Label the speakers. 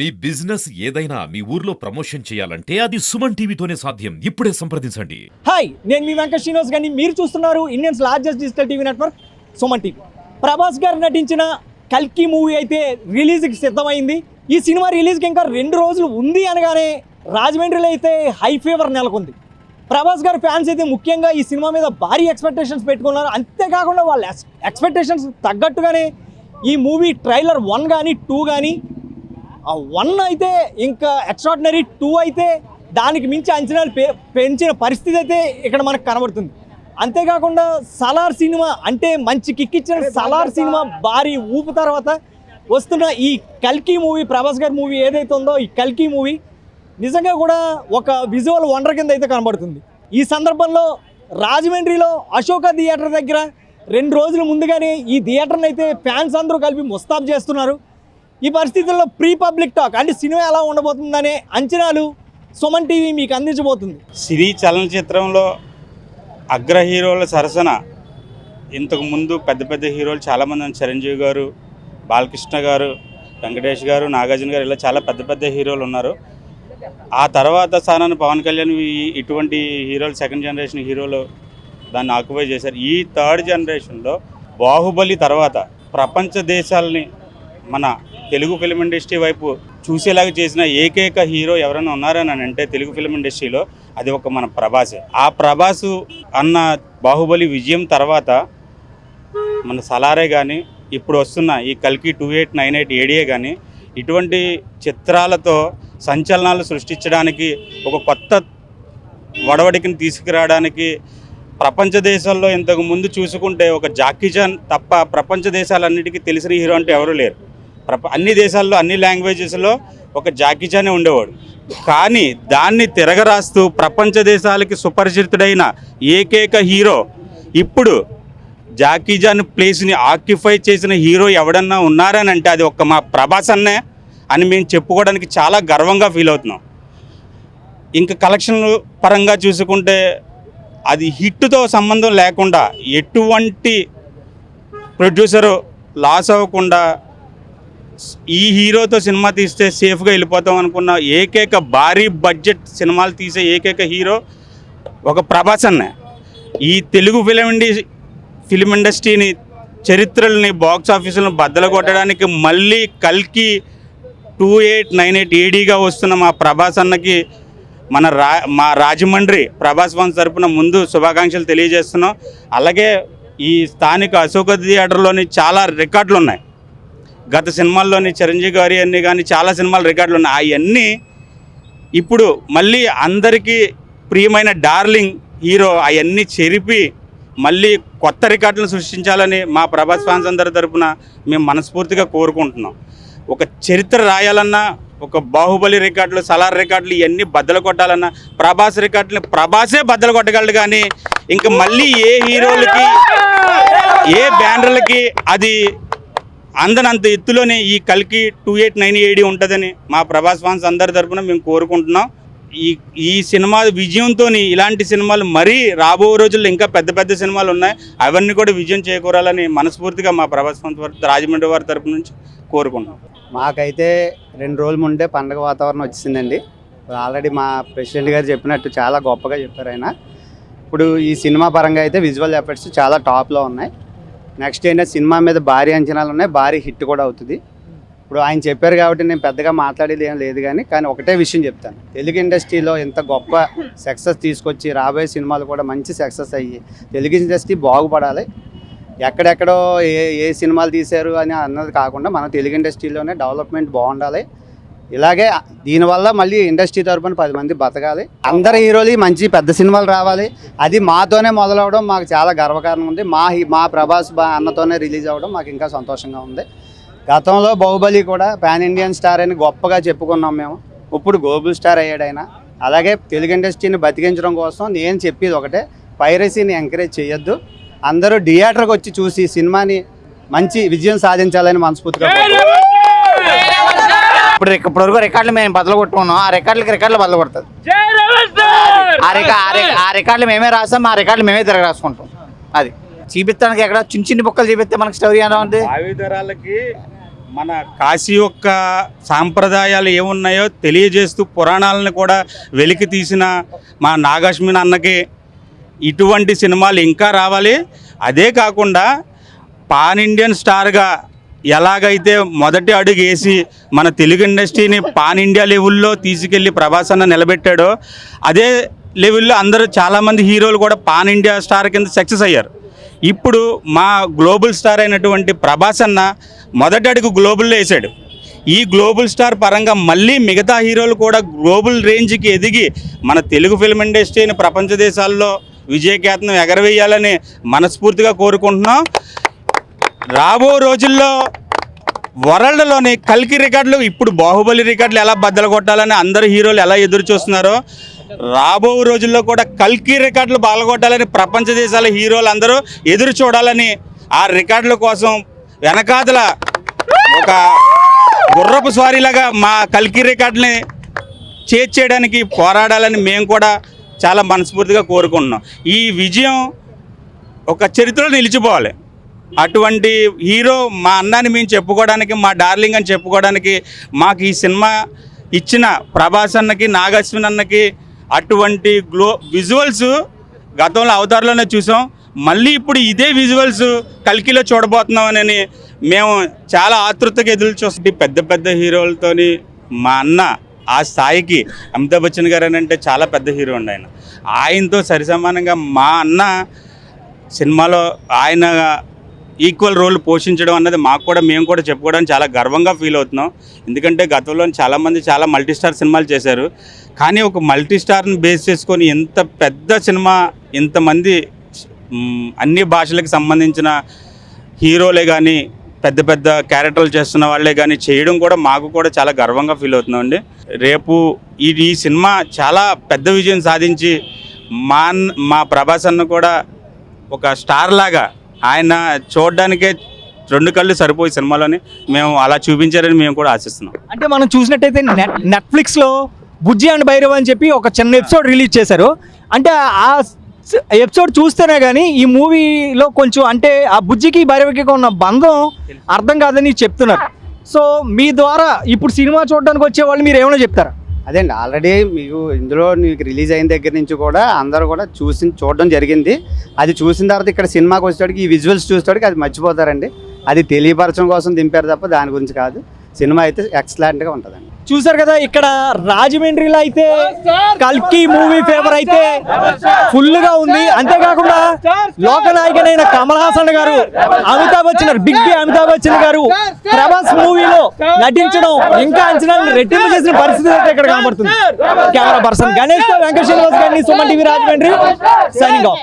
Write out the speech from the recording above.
Speaker 1: మీ business ఏదైనా మీ ఊర్లో promotion చేయాలంటే అది సుమన్ టీవీతోనే సాధ్యం. ఇప్పుడే సంప్రదించండి.
Speaker 2: హాయ్ నేను మీ వెంకట శ్రీనివాస్ గారిని. మీరు చూస్తున్నారు Indians largest digital TV network Suman TV. Prabhas garu నటించిన కల్కి మూవీ అయితే రిలీజ్కి సిద్ధమైంది. ఈ సినిమా రిలీజ్కి ఇంకా రెండు రోజులు ఉంది అనగానే రాజమండ్రిలో అయితే హై ఫీవర్ నెలకొంది. ప్రభాస్ గారి ఫ్యాన్స్ అయితే ముఖ్యంగా ఈ సినిమా మీద భారీ ఎక్స్పెక్టేషన్స్ పెట్టుకున్నారు. అంతేకాకుండా వాళ్ళ ఎక్స్పెక్టేషన్స్ తగ్గట్టుగానే ఈ మూవీ ట్రైలర్ వన్ కానీ టూ కానీ ఆ వన్ అయితే ఇంకా ఎక్స్ట్రాడినరీ టూ అయితే దానికి మించి అంచనాలు పె పెంచిన పరిస్థితి అయితే ఇక్కడ మనకు కనబడుతుంది. అంతేకాకుండా సలార్ సినిమా అంటే మంచి కిక్ ఇచ్చిన సలార్ సినిమా భారీ ఊపు తర్వాత వస్తున్న ఈ కల్కి మూవీ ప్రభాస్ గారి మూవీ ఏదైతే ఉందో ఈ కల్కి మూవీ నిజంగా కూడా ఒక విజువల్ వండర్ కింద అయితే కనబడుతుంది. ఈ సందర్భంలో రాజమండ్రిలో అశోక థియేటర్ దగ్గర రెండు రోజుల ముందుగానే ఈ థియేటర్ని అయితే ఫ్యాన్స్ అందరూ కలిపి ముస్తాబ్ చేస్తున్నారు. ఈ పరిస్థితుల్లో ప్రీ పబ్లిక్ టాక్ అంటే సినిమా ఎలా ఉండబోతుందనే అంచనాలు సుమన్ టీవీ మీకు అందించబోతుంది.
Speaker 3: సిరి చలనచిత్రంలో అగ్ర హీరోల సరసన. ఇంతకు ముందు పెద్ద పెద్ద హీరోలు చాలామంది చిరంజీవి గారు బాలకృష్ణ గారు వెంకటేష్ గారు నాగార్జున గారు ఇలా చాలా పెద్ద పెద్ద హీరోలు ఉన్నారు. ఆ తర్వాత స్థానాన్ని పవన్ కళ్యాణ్ ఇటువంటి హీరోలు సెకండ్ జనరేషన్ హీరోలు దాన్ని ఆక్యుపై చేశారు. ఈ థర్డ్ జనరేషన్లో బాహుబలి తర్వాత ప్రపంచ దేశాలని మన తెలుగు ఫిలిం ఇండస్ట్రీ వైపు చూసేలాగా చేసిన ఏకైక హీరో ఎవరైనా ఉన్నారని అని అంటే తెలుగు ఫిలిం ఇండస్ట్రీలో అది ఒక మన ప్రభాస్. ఆ ప్రభాసు అన్న బాహుబలి విజయం తర్వాత మన సలారే కానీ ఇప్పుడు వస్తున్న ఈ కల్కి టూ ఎయిట్ నైన్ ఎయిట్ ఏడిఏ కానీ ఇటువంటి చిత్రాలతో సంచలనాలు సృష్టించడానికి ఒక కొత్త వడవడికని తీసుకురావడానికి ప్రపంచ దేశాల్లో ఇంతకు ముందు చూసుకుంటే ఒక జాకీజాన్ తప్ప ప్రపంచ దేశాలన్నిటికీ తెలిసిన హీరో అంటే ఎవరు లేరు. అన్ని దేశాల్లో అన్ని లాంగ్వేజెస్లో ఒక జాకీచానే ఉండేవాడు. కానీ దాన్ని తిరగరాస్తూ ప్రపంచ దేశాలకి సుపరిచితుడైన ఏకైక హీరో ఇప్పుడు జాకీజాన్ ప్లేస్ని ఆక్యుపై చేసిన హీరో ఎవడన్నా ఉన్నారని అంటే అది ఒక్క మా ప్రభాస్ అన్నే అని మేము చెప్పుకోవడానికి చాలా గర్వంగా ఫీల్ అవుతున్నాం. ఇంకా కలెక్షన్ పరంగా చూసుకుంటే అది హిట్తో సంబంధం లేకుండా ఎటువంటి ప్రొడ్యూసరు లాస్ అవ్వకుండా ఈ హీరోతో సినిమా తీస్తే సేఫ్గా వెళ్ళిపోతాం అనుకున్న ఏకైక భారీ బడ్జెట్ సినిమాలు తీసే ఏకైక హీరో ఒక ప్రభాస్ అన్నే. ఈ తెలుగు ఫిలిం ఇండి ఫిలిం ఇండస్ట్రీని చరిత్రల్ని బాక్స్ ఆఫీసులను బద్దలు కొట్టడానికి మళ్ళీ కల్కి టూ ఎయిట్ నైన్ ఎయిట్ ఏడీగా వస్తున్న మా ప్రభాస్ అన్నకి మన రా మా రాజమండ్రి ప్రభాస్ ఫన్స్ తరపున ముందు శుభాకాంక్షలు తెలియజేస్తున్నాం. అలాగే ఈ స్థానిక అశోక థియేటర్లోని చాలా రికార్డులు ఉన్నాయి గత సినిమాల్లోని చిరంజీవి గారి అన్ని కానీ చాలా సినిమాలు రికార్డులు ఉన్నాయి. అవన్నీ ఇప్పుడు మళ్ళీ అందరికీ ప్రియమైన డార్లింగ్ హీరో అవన్నీ చెరిపి మళ్ళీ కొత్త రికార్డులను సృష్టించాలని మా ప్రభాస్ ఫ్యాన్స్ అందరి తరఫున మేము మనస్ఫూర్తిగా కోరుకుంటున్నాం. ఒక చరిత్ర రాయాలన్నా ఒక బాహుబలి రికార్డులు సలార్ రికార్డులు ఇవన్నీ బద్దలు కొట్టాలన్నా ప్రభాస్ రికార్డులు ప్రభాసే బద్దలు కొట్టగలడు కానీ ఇంకా మళ్ళీ ఏ హీరోలకి ఏ బ్యానర్లకి అది అందనంత ఎత్తులోనే ఈ కల్కి టూ ఎయిట్ నైన్ ఏడి ఉంటుందని మా ప్రభాస్ ఫ్యాన్స్ అందరి తరఫున మేము కోరుకుంటున్నాం. ఈ ఈ సినిమా విజయంతో ఇలాంటి సినిమాలు మరీ రాబో రోజుల్లో ఇంకా పెద్ద పెద్ద సినిమాలు ఉన్నాయి. అవన్నీ కూడా విజయం చేకూరాలని మనస్ఫూర్తిగా మా ప్రభాస్ ఫ్యాన్స్ రాజమండ్రి వారి తరపు నుంచి కోరుకుంటున్నాం.
Speaker 4: మాకైతే రెండు రోజుల ముందే పండగ వాతావరణం వచ్చిందండి. ఆల్రెడీ మా ప్రెసిడెంట్ గారు చెప్పినట్టు చాలా గొప్పగా చెప్పారు ఆయన. ఇప్పుడు ఈ సినిమా పరంగా అయితే విజువల్ ఎఫెక్ట్స్ చాలా టాప్లో ఉన్నాయి. నెక్స్ట్ ఏంటంటే సినిమా మీద భారీ అంచనాలు ఉన్నాయి భారీ హిట్ కూడా అవుతుంది. ఇప్పుడు ఆయన చెప్పారు కాబట్టి నేను పెద్దగా మాట్లాడేది ఏం లేదు కానీ కానీ ఒకటే విషయం చెప్తాను. తెలుగు ఇండస్ట్రీలో ఇంత గొప్ప సక్సెస్ తీసుకొచ్చి రాబోయే సినిమాలు కూడా మంచి సక్సెస్ అయ్యి తెలుగు ఇండస్ట్రీ బాగుపడాలి. ఎక్కడెక్కడో ఏ ఏ సినిమాలు తీశారు అని అన్నది కాకుండా మన తెలుగు ఇండస్ట్రీలోనే డెవలప్మెంట్ బాగుండాలి. ఇలాగే దీనివల్ల మళ్ళీ ఇండస్ట్రీ తరపున పది మంది బతకాలి. అందరు హీరోలు మంచి పెద్ద సినిమాలు రావాలి. అది మాతోనే మొదలవడం మాకు చాలా గర్వకారణం ఉంది. మా మా ప్రభాస్ మా అన్నతోనే రిలీజ్ అవ్వడం మాకు ఇంకా సంతోషంగా ఉంది. గతంలో బాహుబలి కూడా పాన్ ఇండియన్ స్టార్ అని గొప్పగా చెప్పుకున్నాం మేము. ఇప్పుడు గ్లోబల్ స్టార్ అయ్యాడు ఆయన. అలాగే తెలుగు ఇండస్ట్రీని బతికించడం కోసం నేను చెప్పేది ఒకటే పైరసీని ఎంకరేజ్ చేయొద్దు. అందరూ థియేటర్కి వచ్చి చూసి సినిమాని మంచి విజయం సాధించాలని మనస్ఫూర్తిగా
Speaker 5: ఇప్పుడు ఇప్పుడు వరకు రికార్డులు మేము బదులు కొట్టుకున్నాం ఆ రికార్డులకి రికార్డులు బదులు కొడుతుంది ఆ రికార్డులు మేమే రాస్తాం ఆ రికార్డులు మేమే తిరగ రాసుకుంటాం అది. చూపిస్తానికి ఎక్కడ చిన్న చిన్న బుక్కలు చూపిస్తే మనకి స్టోరీ ఎలా ఉంది?
Speaker 3: భావి తరాలకి మన కాశీ యొక్క సాంప్రదాయాలు ఏమున్నాయో తెలియజేస్తూ పురాణాలను కూడా వెలికి తీసిన మా నాగాశ్మిన్ అన్నకి ఇటువంటి సినిమాలు ఇంకా రావాలి. అదే కాకుండా పాన్ ఇండియన్ స్టార్గా ఎలాగైతే మొదటి అడుగు వేసి మన తెలుగు ఇండస్ట్రీని పాన్ ఇండియా లెవెల్లో తీసుకెళ్ళి ప్రభాస్ అన్న నిలబెట్టాడో అదే లెవెల్లో అందరూ చాలామంది హీరోలు కూడా పాన్ ఇండియా స్టార్ కింద సక్సెస్ అయ్యారు. ఇప్పుడు మా గ్లోబల్ స్టార్ అయినటువంటి ప్రభాస్ అన్న మొదటి అడుగు గ్లోబల్లో వేసాడు. ఈ గ్లోబల్ స్టార్ పరంగా మళ్ళీ మిగతా హీరోలు కూడా గ్లోబల్ రేంజ్కి ఎదిగి మన తెలుగు ఫిల్మ్ ఇండస్ట్రీని ప్రపంచ దేశాల్లో విజయకేతనం ఎగరవేయాలని మనస్ఫూర్తిగా కోరుకుంటున్నాం. రాబో రోజుల్లో వరల్డ్లోని కల్కి రికార్డులు ఇప్పుడు బాహుబలి రికార్డులు ఎలా బద్దలు కొట్టాలని అందరు హీరోలు ఎలా ఎదురు చూస్తున్నారో రాబో రోజుల్లో కూడా కల్కి రికార్డులు బాలగొట్టాలని ప్రపంచ దేశాల హీరోలు అందరూ ఎదురు చూడాలని ఆ రికార్డుల కోసం వెనకాదుల ఒక గుర్రపు స్వారీలాగా మా కల్కి రికార్డుని చేర్చేయడానికి పోరాడాలని మేము కూడా చాలా మనస్ఫూర్తిగా కోరుకుంటున్నాం. ఈ విజయం ఒక చరిత్రలో నిలిచిపోవాలి. అటువంటి హీరో మా అన్నాన్ని మేము చెప్పుకోవడానికి మా డార్లింగ్ అని చెప్పుకోవడానికి మాకు ఈ సినిమా ఇచ్చిన ప్రభాస్ అన్నకి నాగశ్విన్ అన్నకి అటువంటి గ్లో విజువల్స్ గతంలో అవతారలోనే చూసాం. మళ్ళీ ఇప్పుడు ఇదే విజువల్స్ కల్కిలో చూడబోతున్నామని మేము చాలా ఆతృతగా ఎదురు చూస్తే పెద్ద పెద్ద హీరోలతోని మా అన్న ఆ స్థాయికి అమితాబ్ బచ్చన్ గారు అని అంటే చాలా పెద్ద హీరో అండి ఆయన. ఆయనతో సరిసమానంగా మా అన్న సినిమాలో ఆయన ఈక్వల్ రోల్ పోషించడం అన్నది మాకు కూడా మేము కూడా చెప్పుకోవడానికి చాలా గర్వంగా ఫీల్ అవుతున్నాం. ఎందుకంటే గతంలో చాలామంది చాలా మల్టీ స్టార్ సినిమాలు చేశారు. కానీ ఒక మల్టీ స్టార్ని బేస్ చేసుకొని ఎంత పెద్ద సినిమా ఇంతమంది అన్ని భాషలకు సంబంధించిన హీరోలే కానీ పెద్ద పెద్ద క్యారెక్టర్లు చేస్తున్న వాళ్ళే కానీ చేయడం కూడా మాకు కూడా చాలా గర్వంగా ఫీల్ అవుతున్నామండి రేపు ఈ ఈ సినిమా చాలా పెద్ద విజయం సాధించి మా మా ప్రభాస్ అన్న కూడా ఒక స్టార్ లాగా ఆయన చూడడానికే రెండు కళ్ళు సరిపోయి సినిమాలోని మేము అలా చూపించారని మేము కూడా ఆశిస్తున్నాం.
Speaker 2: అంటే మనం చూసినట్టయితే నెట్ నెట్ఫ్లిక్స్లో బుజ్జి అండ్ భైరవ్ అని చెప్పి ఒక చిన్న ఎపిసోడ్ రిలీజ్ చేశారు. అంటే ఆ ఎపిసోడ్ చూస్తేనే కానీ ఈ మూవీలో కొంచెం అంటే ఆ బుజ్జికి భైరవకి ఉన్న బంధం అర్థం కాదని చెప్తున్నారు. సో మీ ద్వారా ఇప్పుడు సినిమా చూడడానికి వచ్చే వాళ్ళు మీరు ఏమైనా చెప్తారా?
Speaker 4: అదేండి ఆల్రెడీ మీకు ఇందులో మీకు రిలీజ్ అయిన దగ్గర నుంచి కూడా అందరూ కూడా చూసి చూడడం జరిగింది. అది చూసిన తర్వాత ఇక్కడ సినిమాకి వచ్చేటికి ఈ విజువల్స్ చూసేటోడికి అది మర్చిపోతారండి. అది తెలియపరచడం కోసం దింపారు తప్ప దాని గురించి కాదు. సినిమా అయితే ఎక్సలెంట్గా ఉంటుందండి.
Speaker 2: చూసారు కదా ఇక్కడ రాజమండ్రిలో అయితే కల్కి మూవీ ఫేవర్ అయితే ఫుల్గా ఉంది. అంతేకాకుండా లోక నాయకుడైన కమల్ హాసన్ గారు అమితాబ్ బచ్చన్ బిగ్ బి అమితాబ్ బచ్చన్ గారు ప్రభాస్ మూవీలో నటించడం ఇంకా అంచనా రెట్టింపు చేసిన పరిస్థితి అయితే ఇక్కడ కనబడుతుంది. కెమెరా పర్సన్ గణేష్ వెంకట శ్రీనివాస్ గారిని Suman TV Rajahmundry signing off